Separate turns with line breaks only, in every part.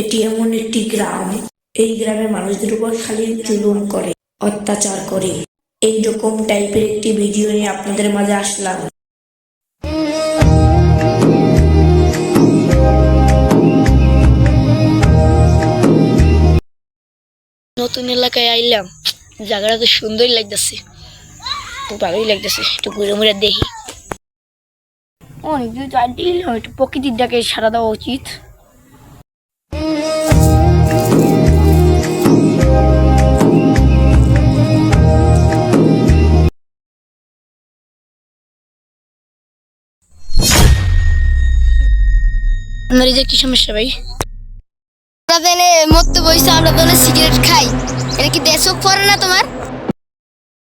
এটি এমন একটি গ্রাম। এই গ্রামের মানুষদের উপর খালি জুলুম করে অত্যাচার করে। এই রকম টাইপের একটি ভিডিও নিয়ে আপনাদের মাঝে আসলাম।
নতুন এলাকায় আইলাম। জায়গাটা তো সুন্দরই লাগতেছে। খুব ভালোই লাগতেছে। একটু ঘুরে মুড়ে দেখি। অনেক দূর একটু প্রকৃতির ডাকে সারা দেওয়া উচিত। আপনার এই যে কি সমস্যা ভাই?
আমরা তো এনে মরতে বইছে আমরা তো সিগারেট খাই। এটা কি দেশ পড়ে না তোমার?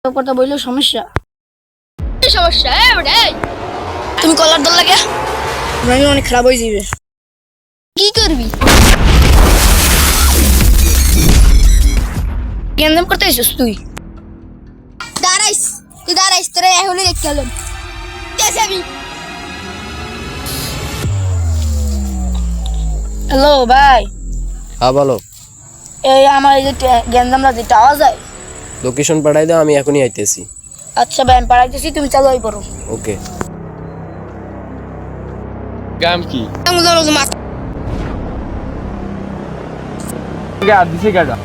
কথা বললেও সমস্যা। সমস্যা? তুমি কলার দল লাগে? আমি অনেক খারাপ হয়ে যাবে
কি করবি?
গেন্দাম করতে এসেছিস তুই?
দাঁড়াইস তুই দাঁড়াইস তোরা এখনই দেখতে হলাম যাবি
হ্যালো ভাই।
হ্যাঁ বলো।
এই আমার এই যে টে- গেন্দামরা যে টাওয়া যায়।
লোকেশন পাঠাই দাও আমি এখনই আইতেছি।
আচ্ছা ভাই আমি পাঠাইতেছি তুমি চালু হয়ে পড়ো
ওকে
গাম কি? গা দিছে গাড়া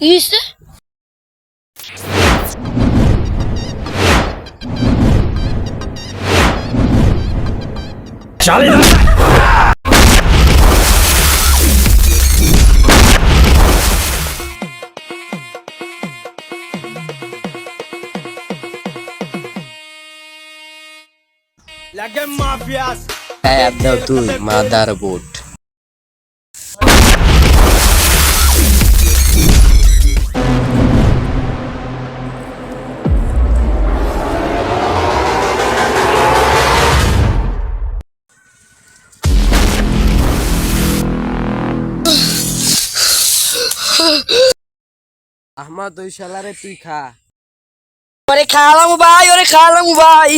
İyisi. Charlie! लगे
माफियास है अब तू मादार बोट আহমদ ওই শালারে তুই খা।
ওরে খালাম ভাই ওরে খালাম ভাই।